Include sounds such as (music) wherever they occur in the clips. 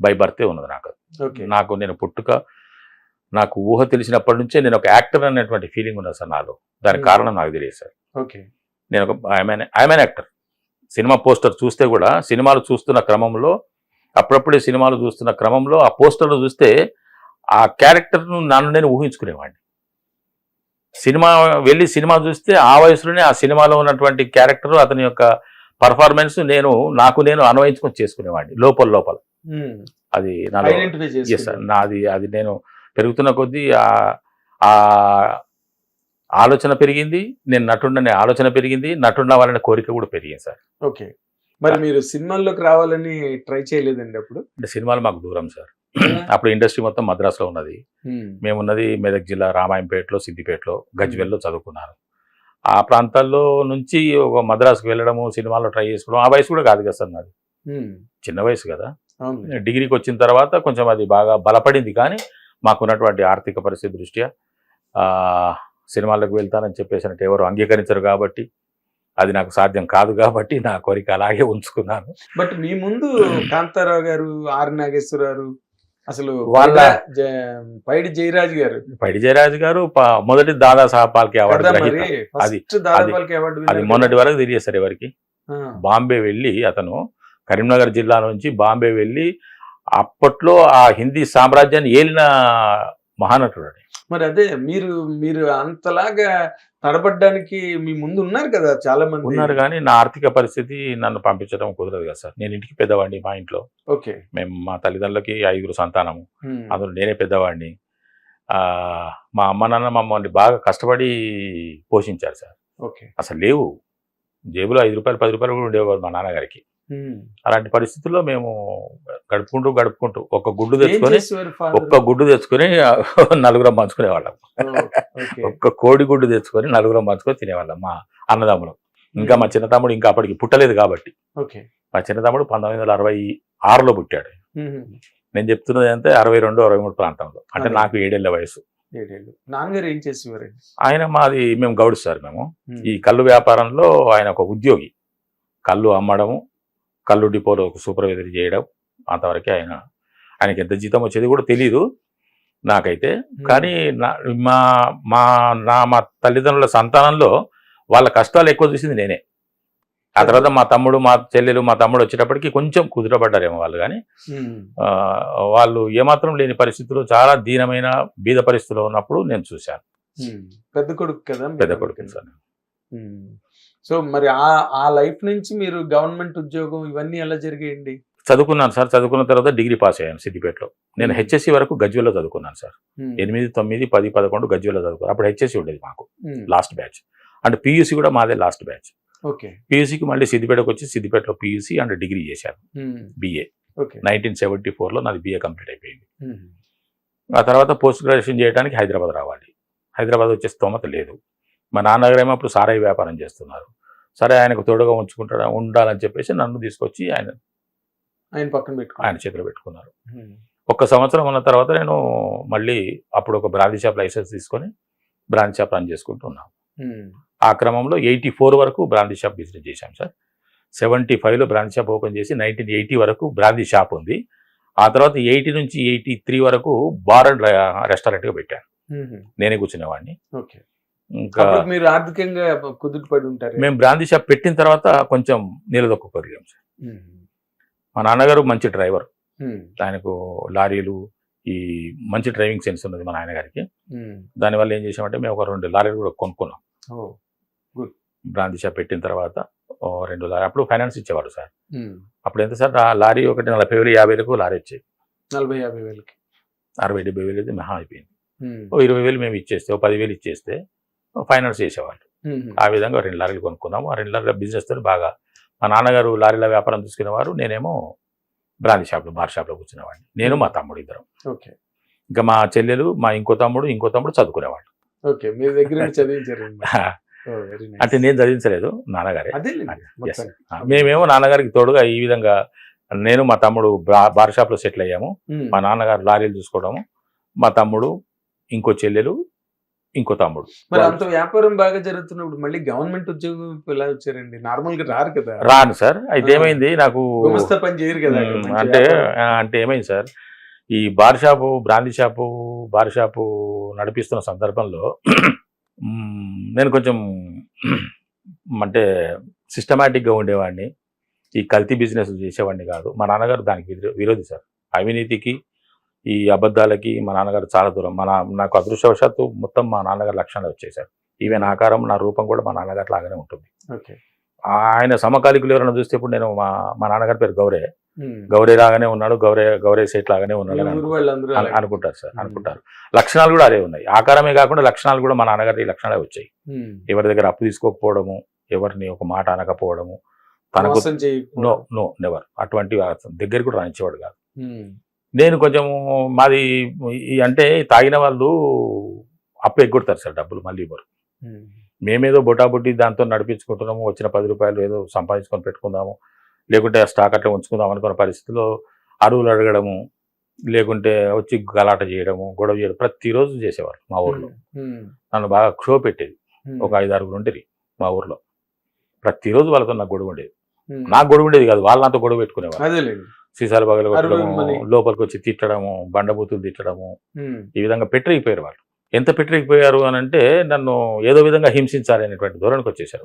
By బర్తే ఉన్నది నాకు. Okay. నాకు నేను పుట్టుక నాకు ఊహ తెలిసినప్పటి నుంచే నేను ఒక యాక్టర్ అనేటువంటి ఫీలింగ్ ఉన్నది సార్ నాలో. దానికి. కారణం నాకు తెలియదు సార్. ఓకే. నేను ఒక I am I am actor. Cinema poster చూస్తే కూడా సినిమాలు చూస్తున్న క్రమంలో అప్పుడప్పుడే సినిమాలు చూస్తున్న క్రమంలో ఆ పోస్టర్లు చూస్తే ఆ క్యారెక్టర్ను నన్ను నేను ఊహించుకునేవాడిని. సినిమా వెళ్ళి సినిమా చూస్తే ఆ వయసులోనే ఆ సినిమాలో ఉన్నటువంటి క్యారెక్టర్ అతని యొక్క పర్ఫార్మెన్స్ నేను నాకు నేను అన్వయించుకొని చేసుకునేవాడిని లోపల లోపల. అది నాది అది నేను పెరుగుతున్న కొద్దీ ఆ- ఆ ఆలోచన పెరిగింది నేను నటుండనే ఆలోచన పెరిగింది నటుండవాలనే కోరిక కూడా పెరిగింది సార్. ఓకే. మరి మీరు సినిమాల్లోకి రావాలని ట్రై చేయలేదండి అప్పుడు? అంటే సినిమాలు మాకు దూరం సార్. (clears throat) అప్పుడు ఇండస్ట్రీ మొత్తం మద్రాసులో ఉన్నది. మేమున్నది మెదక్ జిల్లా రామాయంపేటలో సిద్దిపేటలో గజ్వెల్లో చదువుకున్నాను ఆ ప్రాంతాల్లో నుంచి ఒక మద్రాసుకు వెళ్ళడము సినిమాలో ట్రై చేసుకోవడం ఆ వయసు కూడా కాదు కదా సార్ నాది. చిన్న వయసు కదా. డిగ్రీకి వచ్చిన తర్వాత కొంచెం అది బాగా బలపడింది. కానీ మాకున్నటువంటి ఆర్థిక పరిస్థితి దృష్ట్యా ఆ, సినిమాలకు వెళ్తానని చెప్పేసి అంటే ఎవరు అంగీకరించరు కాబట్టి అది నాకు సాధ్యం కాదు కాబట్టి నా కోరిక అలాగే ఉంచుకున్నాను. బట్ మీ ముందు (clears throat) కాంతారావు గారు ఆర్ నాగేశ్వరరావు అసలు వాళ్ళ- పైడి జయరాజ్ గారు. పైడి జయరాజు గారు మొదటి దాదా అవార్డు అది- ఫస్ట్ దాదాపాలకి అవార్డు అది winner మొన్నటి. వరకు తెలియదు సార్ ఎవరికి. బాంబే వెళ్ళి అతను కరీంనగర్ జిల్లా నుంచి బాంబే వెళ్ళి అప్పట్లో ఆ హిందీ సామ్రాజ్యాన్ని ఏలిన మహానటుడు. మరి అదే మీరు మీరు అంతలాగా తడబడ్డానికి మీ ముందు ఉన్నారు కదా చాలా మంది ఉన్నారు కానీ నా ఆర్థిక పరిస్థితి నన్ను పంపించడం కుదరదు కదా సార్. నేను ఇంటికి పెద్దవాడిని మా ఇంట్లో. ఓకే. మేము మా తల్లిదండ్రులకి ఐదుగురు సంతానము. అందులో నేనే పెద్దవాడిని. ఆ, మా అమ్మ నాన్న మమ్మల్ని బాగా కష్టపడి పోషించారు సార్. ఓకే. అసలు లేవు. జేబులో ఐదు రూపాయలు పది రూపాయలు కూడా ఉండేవారు మా నాన్నగారికి. అలాంటి పరిస్థితుల్లో మేము గడుపుకుంటూ గడుపుకుంటూ ఒక గుడ్డు తెచ్చుకొని చేసేవారు? ఒక్క గుడ్డు తెచ్చుకొని (laughs) నలుగురం పంచుకునేవాళ్ళం. ఒక్క కోడి గుడ్డు తెచ్చుకొని నలుగురం పంచుకొని తినేవాళ్ళం మా అన్నదమ్ములు. ఇంకా మా చిన్న తమ్ముడు ఇంకా అప్పటికి పుట్టలేదు కాబట్టి. మా చిన్న తమ్ముడు పంతొమ్మిది వందల అరవై ఆరులో పుట్టాడు. నేను చెప్తున్నది అంటే అరవై రెండు అరవై మూడు ప్రాంతంలో. అంటే. నాకు ఏడేళ్ళ వయసు. నాన్నగారు ఏం చేసేవారండి ఆయన మాది మేము గౌడు సార్ మేము. ఈ కళ్ళు వ్యాపారంలో ఆయన ఒక ఉద్యోగి. కళ్ళు అమ్మడము కళ్ళు డిపోలో ఒక సూపర్వైజర్ చేయడం అంతవరకే ఆయన ఆయనకి ఎంత జీతం వచ్చేది కూడా తెలియదు నాకైతే. కానీ నా మా మా నా మా తల్లిదండ్రుల సంతానంలో వాళ్ళ కష్టాలు ఎక్కువ చూసింది నేనే. ఆ తర్వాత మా తమ్ముడు మా చెల్లెలు మా తమ్ముడు వచ్చేటప్పటికి కొంచెం కుదురపడ్డారేమో వాళ్ళు కానీ వాళ్ళు ఏమాత్రం లేని పరిస్థితుల్లో చాలా దీనమైన బీద పరిస్థితిలో ఉన్నప్పుడు నేను చూశాను. పెద్ద కొడుకు కదా పెద్ద కొడుకు సార్. సో మరి ఆ ఆ లైఫ్ నుంచి మీరు గవర్నమెంట్ ఉద్యోగం ఇవన్నీ ఎలా జరిగాయండి? చదువుకున్నాను సార్. చదువుకున్న తర్వాత డిగ్రీ పాస్ అయ్యాను సిద్దిపేటలో. నేను హెచ్ఎస్సి వరకు గజ్వేల్లో చదువుకున్నాను సార్. ఎనిమిది తొమ్మిది పది పదకొండు గజ్వేల్లో చదువుకున్నాను. అప్పుడు హెచ్ఎస్సి ఉండేది మాకు. Last batch. అండ్ పియూసీ కూడా మాదే లాస్ట్ బ్యాచ్. ఓకే. పియూసీకి మళ్ళీ సిద్దిపేటకు వచ్చి సిద్దిపేటలో పియూసీ అండ్ డిగ్రీ చేశాను. బిఏ. ఓకే. నైన్టీన్ సెవెంటీ ఫోర్లో నాది బిఏ కంప్లీట్ అయిపోయింది. ఆ తర్వాత పోస్ట్ గ్రాడ్యుయేషన్ చేయడానికి హైదరాబాద్ రావాలి. హైదరాబాద్ వచ్చే స్తోమత లేదు. మా నాన్నగారు ఏమో అప్పుడు సారాయి వ్యాపారం చేస్తున్నారు. సరే ఆయనకు తోడుగా ఉంచుకుంటా ఉండాలని చెప్పేసి నన్ను తీసుకొచ్చి ఆయన ఆయన పక్కన పెట్టుకో ఆయన చేతిలో పెట్టుకున్నారు. ఒక్క సంవత్సరం ఉన్న తర్వాత నేను మళ్ళీ అప్పుడు ఒక బ్రాందీ షాప్ లైసెన్స్ తీసుకొని బ్రాందీ షాప్ రన్ చేసుకుంటూ ఉన్నాను ఆ క్రమంలో ఎయిటీ ఫోర్ వరకు బ్రాందీ షాప్ బిజినెస్ చేశాం సార్. సెవెంటీ ఫైవ్లో బ్రాందీ షాప్ ఓపెన్ చేసి నైన్టీన్ ఎయిటీ వరకు బ్రాందీ షాప్ ఉంది. ఆ తర్వాత ఎయిటీ నుంచి ఎయిటీ త్రీ వరకు బార్ అండ్ రెస్టారెంట్గా పెట్టాను. నేనే కూర్చునేవాడిని. ఓకే. ఇంకా మీరు ఆర్థికంగా కుదుట పడి ఉంటారు మేము బ్రాందీ షాప్ పెట్టిన తర్వాత కొంచెం నిలదొక్కుకోగలిగాం సార్. మా నాన్నగారు మంచి డ్రైవర్. ఆయనకు లారీలు ఈ మంచి డ్రైవింగ్ సెన్స్ ఉన్నది మా నాన్నగారికి. దానివల్ల ఏం చేసామంటే మేము ఒక రెండు లారీలు కూడా కొనుక్కున్నాం. బ్రాందీ షాప్ పెట్టిన తర్వాత రెండు లారీ అప్పుడు ఫైనాన్స్ ఇచ్చేవాడు సార్. అప్పుడు ఎంత సార్? ఆ లారీ ఒకటి నలభై వేలు యాభై వేలకు లారీ వచ్చేది నలభై యాభై వేలకి. అరవై డెబ్బై వేలు అయితే మహా అయిపోయింది. ఓ ఇరవై వేలు మేము ఇచ్చేస్తే ఓ పదివేలు ఇచ్చేస్తే ఫైనాన్స్ చేసేవాళ్ళు. ఆ విధంగా రెండు లారీలు కొనుక్కున్నాము. ఆ రెండు లారీల బిజినెస్తో బాగా మా నాన్నగారు లారీల వ్యాపారం తీసుకునేవారు నేనేమో బ్రాందీ షాప్లో బార్ షాప్లో కూర్చునేవాడిని. నేను మా తమ్ముడు ఇద్దరం. ఓకే. ఇంకా మా చెల్లెలు మా ఇంకో తమ్ముడు ఇంకో తమ్ముడు చదువుకునేవాడు ఓకే. మీ దగ్గర (laughs) అంటే నేను చదివించలేదు నాన్నగారే. మేమేమో నాన్నగారికి తోడుగా ఈ విధంగా నేను మా తమ్ముడు బార్ షాప్లో సెటిల్ అయ్యాము. మా నాన్నగారు లారీలు చూసుకోవడము. మా తమ్ముడు ఇంకో చెల్లెలు ఇంకో తమ్ముడు. మరి అంత వ్యాపారం బాగా జరుగుతున్నప్పుడు మళ్ళీ గవర్నమెంట్ ఉద్యోగం ఇలా వచ్చారండి? నార్మల్గా రారు కదా. రాను సార్. అయితే. ఏమైంది నాకు పని చేయరు కదా అంటే అంటే ఏమైంది సార్? ఈ bar shop brandy shop bar shop నడిపిస్తున్న సందర్భంలో నేను కొంచెం అంటే సిస్టమేటిక్గా ఉండేవాడిని. ఈ కల్తీ బిజినెస్ చేసేవాడిని కాదు. మా నాన్నగారు దానికి విరో- విరోధి సార్. అవినీతికి ఈ అబద్ధాలకి మా నాన్నగారు చాలా దూరం మన నాకు అదృష్టవశాత్తు మొత్తం మా నాన్నగారు లక్షణాలు వచ్చేసారు ఈవెన్ ఆకారం నా రూపం కూడా మా నాన్నగారు లాగానే ఉంటుంది ఆయన సమకాలికులు ఎవరైనా చూస్తే ఇప్పుడు నేను మా మా నాన్నగారి పేరు గౌరే. గౌరీ లాగానే ఉన్నాడు గౌరే గౌరే సేట్ లాగానే ఉన్నాడు మీ. అనుకుంటారు సార్. అనుకుంటారు లక్షణాలు కూడా అదే ఉన్నాయి ఆకారమే కాకుండా లక్షణాలు కూడా మా నాన్నగారి లక్షణాలే వచ్చాయి. ఎవరి దగ్గర అప్పు తీసుకోకపోవడము ఎవరిని ఒక మాట అనకపోవడము తనకు. నో నో నెవర్ అటువంటి దగ్గర కూడా రానిచ్చేవాడు కాదు. నేను కొంచెం మాది అంటే తాగిన వాళ్ళు అప్పు ఎగ్గొడతారు సార్ డబ్బులు మళ్ళీ ఇవ్వరు మ్మ్. మేమేదో బొటాబుట్టి దాంతో నడిపించుకుంటున్నాము వచ్చిన పది రూపాయలు ఏదో సంపాదించుకొని పెట్టుకుందాము లేకుంటే ఆ స్టాక్ అట్లా ఉంచుకుందాం అనుకున్న పరిస్థితిలో అరువులు అడగడము లేకుంటే వచ్చి గలాట చేయడము గొడవ చేయడం ప్రతిరోజు చేసేవారు మా ఊర్లో. నన్ను బాగా షో పెట్టేది. ఒక ఐదు ఆరుగురు ఉండేది మా ఊర్లో ప్రతిరోజు వాళ్ళతో నాకు గొడవ ఉండేది. నాకు గొడవ ఉండేది కాదు వాళ్ళు నాతో గొడవ పెట్టుకునేవారు సీసాలు పగల కొట్టడము. లోపలికి వచ్చి తిట్టడము బండబూతులు తిట్టడము. ఈ విధంగా పెట్టరిగిపోయారు వాళ్ళు. ఎంత పెట్టరిగిపోయారు అని అంటే నన్ను ఏదో విధంగా హింసించాలి అనేటువంటి ధోరణికి వచ్చేసారు.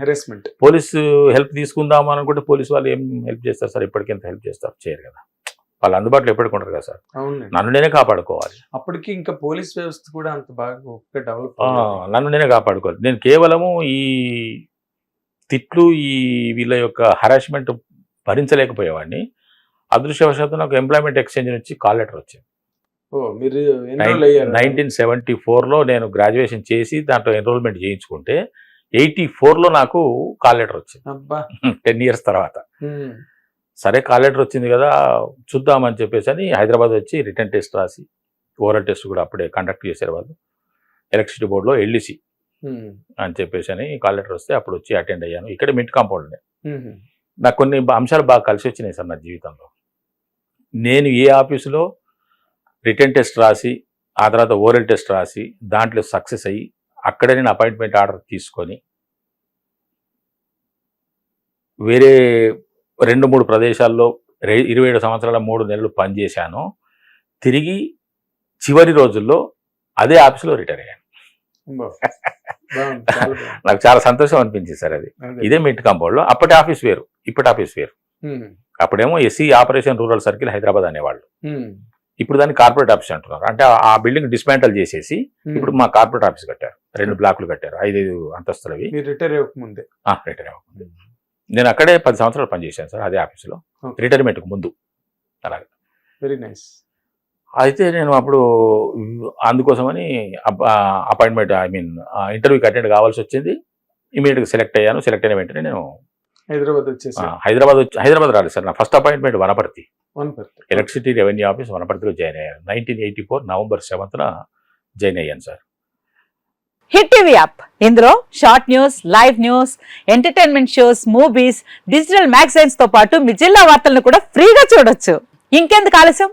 హెరాస్మెంట్ పోలీసు హెల్ప్ తీసుకుందాం అనుకుంటే పోలీసు వాళ్ళు ఏం హెల్ప్ చేస్తారు సార్? ఇప్పటికింత హెల్ప్ చేస్తారు? చేయరు కదా. వాళ్ళు అందుబాటులో ఎప్పటికి ఉంటారు కదా సార్. నన్ను నేనే కాపాడుకోవాలి. అప్పటికి ఇంకా పోలీస్ వ్యవస్థ కూడా అంత బాగా డెవలప్ నన్ను నేనే కాపాడుకోవాలి. నేను కేవలము ఈ తిట్లు ఈ వీళ్ళ యొక్క హరాస్మెంట్ భరించలేకపోయేవాడిని. అదృష్టవశాత్తు నాకు ఎంప్లాయ్మెంట్ ఎక్స్చేంజ్ నుంచి కాల్ లెటర్ వచ్చింది. నైన్టీన్ సెవెంటీ ఫోర్లో నేను గ్రాడ్యుయేషన్ చేసి దాంట్లో ఎన్రోల్మెంట్ చేయించుకుంటే ఎయిటీ ఫోర్లో నాకు కాల్ లెటర్ వచ్చింది. (laughs) టెన్ ఇయర్స్ తర్వాత. సరే కాల్ లెటర్ వచ్చింది కదా చూద్దామని చెప్పేసి అని హైదరాబాద్ వచ్చి రిటర్న్ టెస్ట్ రాసి ఓరల్ టెస్ట్ కూడా అప్పుడే కండక్ట్ చేశారు వాళ్ళు. ఎలక్ట్రిసిటీ బోర్డులో ఎల్ఈసి. అని చెప్పేసి అని కాల్ లెటర్ వస్తే అప్పుడు వచ్చి అటెండ్ అయ్యాను. ఇక్కడ మిడ్ కాంపౌండ్. నాకు కొన్ని అంశాలు బాగా కలిసి వచ్చినాయి సార్ నా జీవితంలో. నేను ఏ ఆఫీసులో రిటర్న్ టెస్ట్ రాసి ఆ తర్వాత ఓరల్ టెస్ట్ రాసి దాంట్లో సక్సెస్ అయ్యి అక్కడే నేను అపాయింట్మెంట్ ఆర్డర్ తీసుకొని వేరే రెండు మూడు ప్రదేశాల్లో ఇరవై ఏడు సంవత్సరాల మూడు నెలలు పనిచేశాను. తిరిగి చివరి రోజుల్లో అదే ఆఫీసులో రిటైర్ అయ్యాను. నాకు చాలా సంతోషం అనిపించింది సార్ అది. ఇదే మిడ్ కాంపౌండ్లో. అప్పటి ఆఫీస్ వేరు ఇప్పటి ఆఫీస్ వేరు. అప్పుడేమో SC operation rural circle Hyderabad అనేవాళ్ళు. ఇప్పుడు దాన్ని కార్పొరేట్ ఆఫీస్ అంటున్నారు. అంటే ఆ- బిల్డింగ్ డిస్మాంటల్ చేసేసి. ఇప్పుడు మా కార్పొరేట్ ఆఫీస్ కట్టారు. రెండు బ్లాక్లు కట్టారు. ఐదైదు అంతస్తులవి. రిటైర్ అవ్వకముందే. రిటైర్ అవ్వకముందు. నేను అక్కడే పది సంవత్సరాలు పనిచేశాను సార్ అదే ఆఫీసులో. రిటైర్మెంట్కి ముందు. అలాగే. Very nice. అయితే నేను అప్పుడు అందుకోసమని అపాయింట్మెంట్ ఐ మీన్ ఇంటర్వ్యూకి అటెండ్ కావాల్సి వచ్చింది. ఇమీడియట్గా సెలెక్ట్ అయ్యాను. సెలెక్ట్ అయిన వెంటనే నేను హైదరాబాద్ వచ్చేసి హైదరాబాద్ వచ్చి హైదరాబాద్ రాలేదు సార్. నా first appointment Wanaparthy. Wanaparthy electricity revenue office వనపర్తిలో join అయ్యాను. నైన్టీన్ ఎయిటీ ఫోర్ నవంబర్ సెవెంత్న జాయిన్ అయ్యాను సార్. Hit TV app. ఇందులో short news live news entertainment shows movies digital మ్యాగజైన్స్తో పాటు మీ జిల్లా వార్తలను కూడా ఫ్రీగా చూడొచ్చు. ఇంకెందుకు ఆలస్యం?